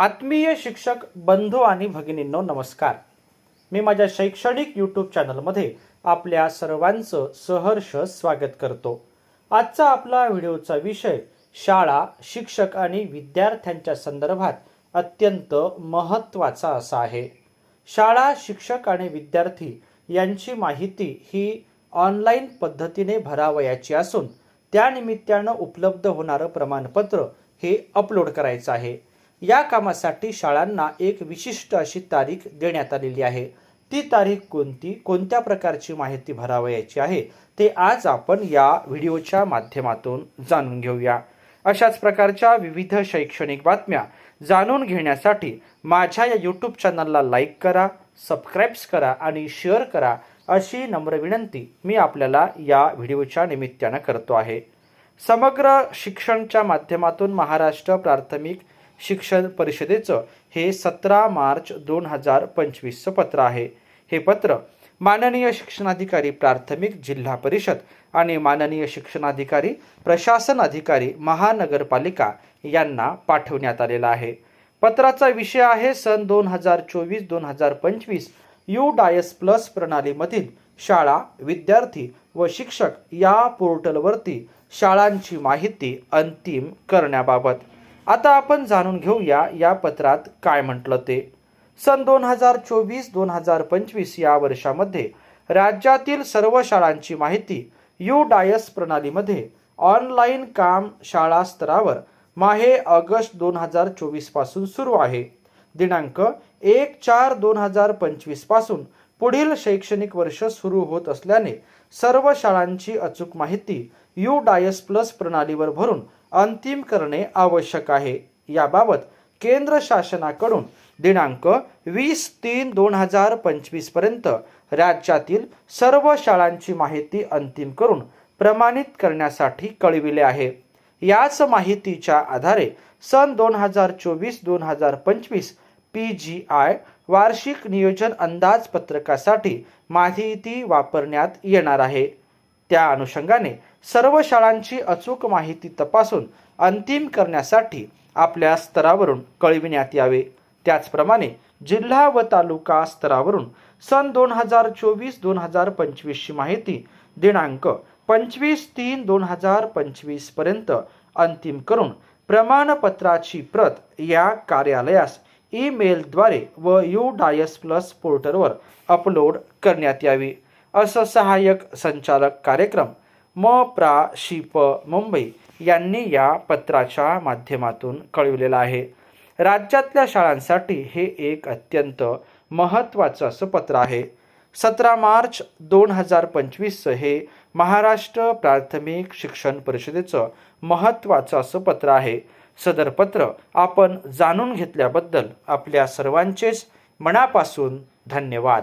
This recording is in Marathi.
आत्मीय शिक्षक बंधू आणि भगिनींनो नमस्कार. मी माझ्या शैक्षणिक यूट्यूब चॅनलमध्ये आपल्या सर्वांचं सहर्ष स्वागत करतो. आजचा आपला व्हिडिओचा विषय शाळा शिक्षक आणि विद्यार्थ्यांच्या संदर्भात अत्यंत महत्त्वाचा असा आहे. शाळा शिक्षक आणि विद्यार्थी यांची माहिती ही ऑनलाईन पद्धतीने भरावयाची असून त्यानिमित्तानं उपलब्ध होणारं प्रमाणपत्र हे अपलोड करायचं आहे. या कामासाठी शाळांना एक विशिष्ट अशी तारीख देण्यात आलेली आहे. ती तारीख कोणती कोणत्या प्रकारची माहिती भरावयाची आहे ते आज आपण या व्हिडिओच्या माध्यमातून जाणून घेऊया. अशाच प्रकारच्या विविध शैक्षणिक बातम्या जाणून घेण्यासाठी माझ्या या यूट्यूब चॅनलला लाईक करा सबस्क्राईब्स करा आणि शेअर करा अशी नम्र विनंती मी आपल्याला या व्हिडिओच्या निमित्तानं करतो आहे. समग्र शिक्षणच्या माध्यमातून महाराष्ट्र प्राथमिक शिक्षण परिषदेचं हे सतरा मार्च दोन हजार पंचवीसचं पत्र आहे. हे पत्र माननीय शिक्षणाधिकारी प्राथमिक जिल्हा परिषद आणि माननीय शिक्षणाधिकारी प्रशासन अधिकारी महानगरपालिका यांना पाठवण्यात आलेला आहे. पत्राचा विषय आहे सन दोन हजार चोवीस दोन हजार पंचवीस यू डायस प्लस प्रणालीमधील शाळा विद्यार्थी व शिक्षक या पोर्टलवरती शाळांची माहिती अंतिम करण्याबाबत. आता आपण जाणून घेऊया या पत्रात काय म्हटलं ते. सन दोन हजार चोवीस दोन हजार पंचवीस या वर्षामध्ये राज्यातील सर्व शाळांची माहिती यू डायस प्रणालीमध्ये ऑनलाईन काम शाळा स्तरावर माहे ऑगस्ट दोन हजार चोवीसपासून सुरू आहे. दिनांक एक चार दोन हजार पंचवीसपासून पुढील शैक्षणिक वर्ष सुरू होत असल्याने सर्व शाळांची अचूक माहिती यू डायस प्लस प्रणालीवर भरून अंतिम करणे आवश्यक आहे. याबाबत केंद्र शासनाकडून दिनांक वीस तीन दोन हजार पंचवीसपर्यंत राज्यातील सर्व शाळांची माहिती अंतिम करून प्रमाणित करण्यासाठी कळविले आहे. याच माहितीच्या आधारे सन दोन हजार चोवीस दोन हजार पंचवीस पी जी आय वार्षिक नियोजन अंदाजपत्रकासाठी माहिती वापरण्यात येणार आहे. त्या अनुषंगाने सर्व शाळांची अचूक माहिती तपासून अंतिम करण्यासाठी आपल्या स्तरावरून कळविण्यात यावे. त्याचप्रमाणे जिल्हा व तालुका स्तरावरून सन दोन हजार चोवीस दोन हजार पंचवीसची माहिती दिनांक पंचवीस तीन दोन हजार पंचवीसपर्यंत अंतिम करून प्रमाणपत्राची प्रत या कार्यालयास ईमेलद्वारे व यू डायस प्लस पोर्टलवर अपलोड करण्यात यावी. असं सहाय्यक संचालक कार्यक्रम म. प्रा. शिप मुंबई यांनी या पत्राच्या माध्यमातून कळविलेलं आहे. राज्यातल्या शाळांसाठी हे एक अत्यंत महत्त्वाचं असं पत्र आहे. सतरा मार्च दोन हजार पंचवीसचं हे महाराष्ट्र प्राथमिक शिक्षण परिषदेचं महत्त्वाचं असं पत्र आहे. सदर पत्र आपण जाणून घेतल्याबद्दल आपल्या सर्वांचेच मनापासून धन्यवाद.